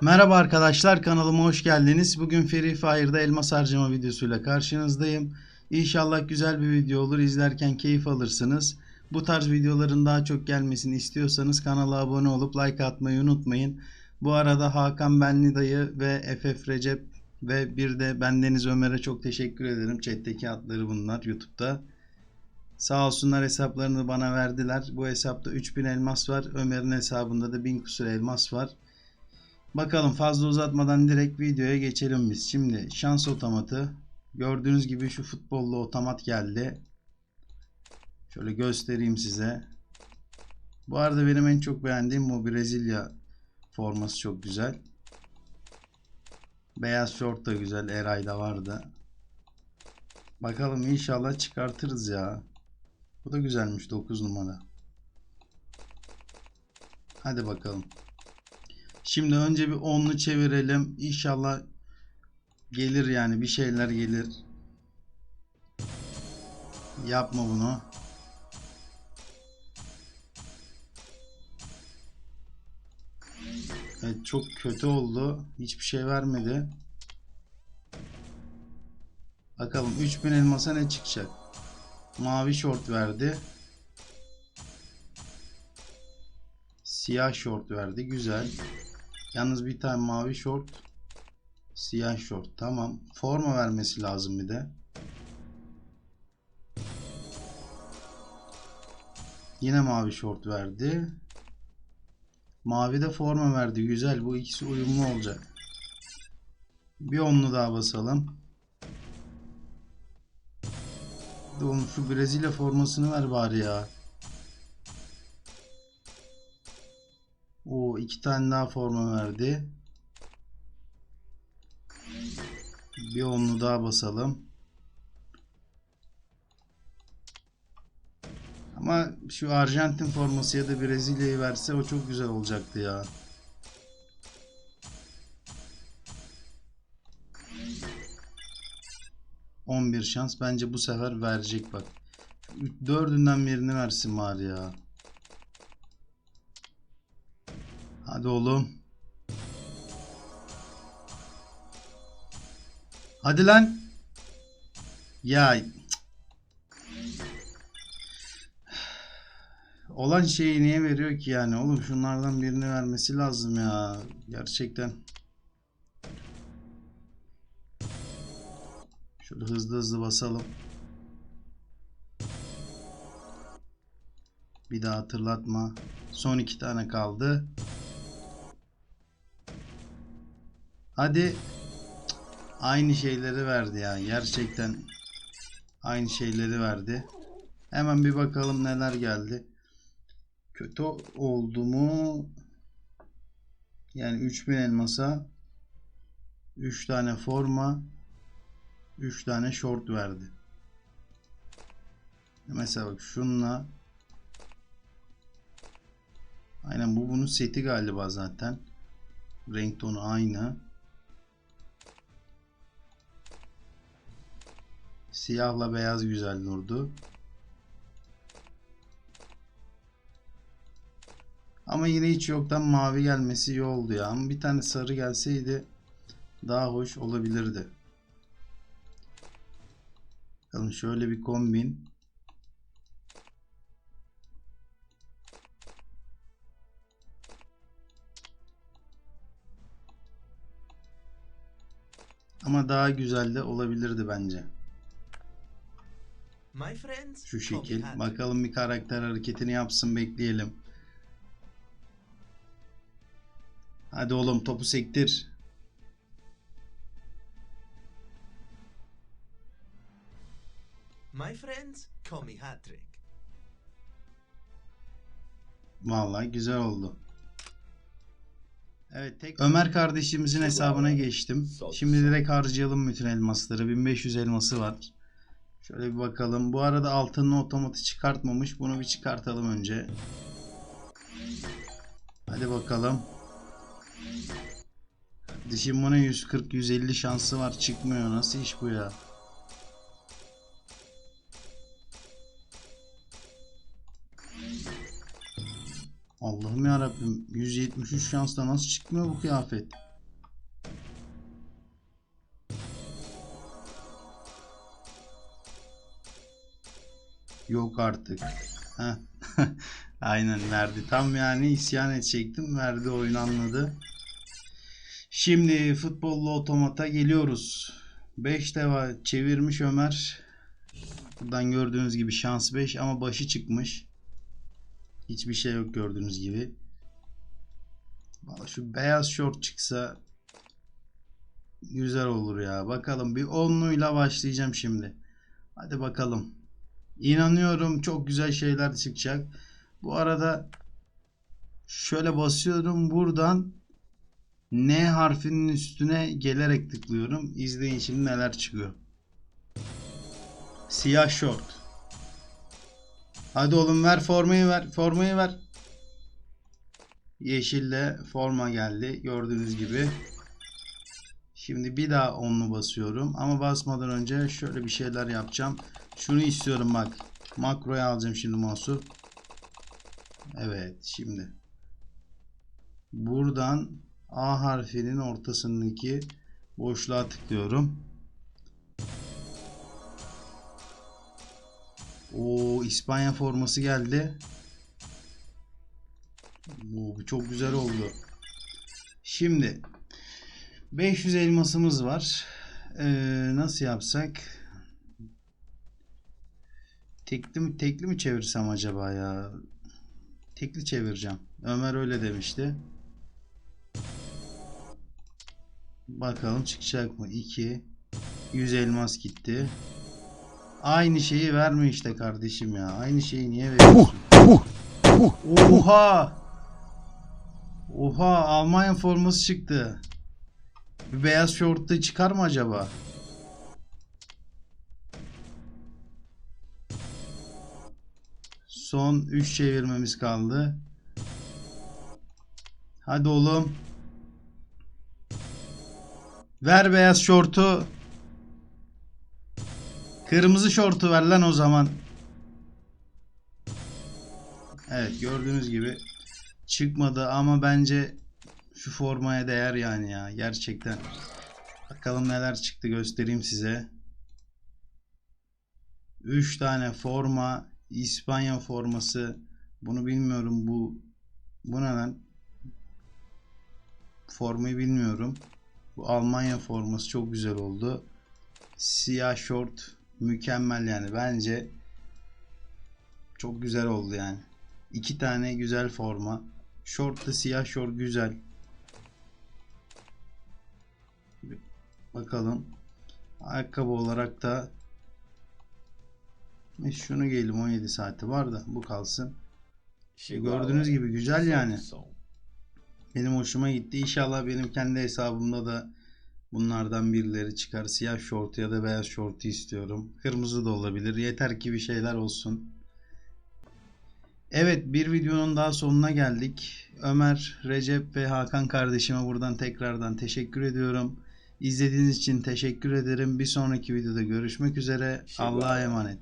Merhaba arkadaşlar kanalıma hoş geldiniz. Bugün Free Fire'da elmas harcama videosuyla karşınızdayım. İnşallah güzel bir video olur. İzlerken keyif alırsınız. Bu tarz videoların daha çok gelmesini istiyorsanız kanala abone olup like atmayı unutmayın. Bu arada Hakan Benli dayı ve FF Recep ve bir de bendeniz Ömer'e çok teşekkür ederim. Chat'teki adları bunlar YouTube'da. Sağ olsunlar hesaplarını bana verdiler. Bu hesapta 3000 elmas var. Ömer'in hesabında da 1000 kusur elmas var. Bakalım fazla uzatmadan direkt videoya geçelim biz. Şimdi şans otomatı. Gördüğünüz gibi şu futbollu otomat geldi. Şöyle göstereyim size. Bu arada benim en çok beğendiğim bu Brezilya forması çok güzel. Beyaz şort da güzel. Eray'da vardı. Bakalım inşallah çıkartırız ya. Bu da güzelmiş 9 numara. Hadi bakalım. Şimdi önce bir onlu çevirelim. İnşallah gelir yani bir şeyler gelir. Yapma bunu. Evet çok kötü oldu. Hiçbir şey vermedi. Bakalım 3000 elmasa ne çıkacak? Mavi şort verdi. Siyah şort verdi. Güzel. Yalnız bir tane mavi şort. Siyah şort. Tamam. Forma vermesi lazım bir de. Yine mavi şort verdi. Mavi de forma verdi. Güzel. Bu ikisi uyumlu olacak. Bir onlu daha basalım. Oğlum şu Brezilya formasını ver bari ya. O iki tane daha forma verdi. Bir onlu daha basalım. Ama şu Arjantin forması ya da Brezilya'yı verse o çok güzel olacaktı ya. On bir şans. Bence bu sefer verecek bak. Dördünden birini versin bari ya. Hadi oğlum. Hadi lan. Ya. Olan şeyi niye veriyor ki yani? Oğlum şunlardan birini vermesi lazım ya. Gerçekten. Hızlı hızlı basalım. Bir daha hatırlatma. Son iki tane kaldı. Hadi. Aynı şeyleri verdi ya. Gerçekten aynı şeyleri verdi. Hemen bir bakalım neler geldi. Kötü oldu mu? Yani 3000 elmasa 3 tane forma 3 tane short verdi. Mesela bak şunla Aynen bu bunun seti galiba zaten. Renk tonu aynı. Siyahla beyaz güzel durdu. Ama yine hiç yoktan mavi gelmesi iyi oldu ya. Ama bir tane sarı gelseydi daha hoş olabilirdi. Bakalım şöyle bir kombin. Ama daha güzel de olabilirdi bence. Şu şekil. Bakalım bir karakter hareketini yapsın bekleyelim. Hadi oğlum topu sektir. My friends, call me Hattrick. Vallahi güzel oldu. Evet tek Ömer kardeşimizin hesabına geçtim. Şimdi direkt harcayalım bütün elmasları. 1500 elması var. Şöyle bir bakalım. Bu arada altının otomatı çıkartmamış. Bunu bir çıkartalım önce. Hadi bakalım. Dişim buna 140-150 şansı var. Çıkmıyor. Nasıl iş bu ya? Allah'ım ya Rabbim 173 şansla nasıl çıkmıyor bu kıyafet? Yok artık. Aynen verdi. Tam yani isyan edecektim. Verdi oyun anladı. Şimdi futbollu otomata geliyoruz. 5 deva çevirmiş Ömer. Buradan gördüğünüz gibi şans 5 ama başı çıkmış. Hiçbir şey yok gördüğünüz gibi. Valla şu beyaz şort çıksa güzel olur ya. Bakalım bir onluyla başlayacağım şimdi. Hadi bakalım. İnanıyorum çok güzel şeyler çıkacak. Bu arada şöyle basıyorum buradan N harfinin üstüne gelerek tıklıyorum. İzleyin şimdi neler çıkıyor. Siyah şort. Hadi oğlum ver formayı ver. Formayı ver. Yeşille forma geldi. Gördüğünüz gibi. Şimdi bir daha onlu basıyorum. Ama basmadan önce şöyle bir şeyler yapacağım. Şunu istiyorum bak. Makroya alacağım şimdi mouse'u. Evet şimdi. Buradan A harfinin ortasındaki boşluğa tıklıyorum. O İspanya forması geldi. Bu çok güzel oldu. Şimdi 500 elmasımız var. Ee, nasıl yapsak? Tekli mi, tekli mi çevirsem acaba ya? Tekli çevireceğim. Ömer öyle demişti. Bakalım çıkacak mı? 2 100 elmas gitti. Aynı şeyi verme işte kardeşim ya. Aynı şeyi niye veriyorsun? Oha! Oha Almanya forması çıktı. Bir beyaz şortlu çıkar mı acaba? Son 3 çevirmemiz kaldı. Hadi oğlum. Ver beyaz şortu. Kırmızı şortu ver lan o zaman. Evet gördüğünüz gibi çıkmadı ama bence şu formaya değer yani ya gerçekten. Bakalım neler çıktı göstereyim size. 3 tane forma İspanya forması bunu bilmiyorum bu bu ne? Formayı bilmiyorum. Bu Almanya forması çok güzel oldu. Siyah şort mükemmel yani bence çok güzel oldu yani. İki tane güzel forma. Şortla siyah şort güzel. Bakalım. Ayakkabı olarak da e, şunu giyelim 17 saati var da bu kalsın. E, gördüğünüz gibi güzel yani. Benim hoşuma gitti. İnşallah benim kendi hesabımda da bunlardan birileri çıkar. Siyah şort ya da beyaz şortu istiyorum. Kırmızı da olabilir. Yeter ki bir şeyler olsun. Evet bir videonun daha sonuna geldik. Ömer, Recep ve Hakan kardeşime buradan tekrardan teşekkür ediyorum. İzlediğiniz için teşekkür ederim. Bir sonraki videoda görüşmek üzere. Allah'a emanet.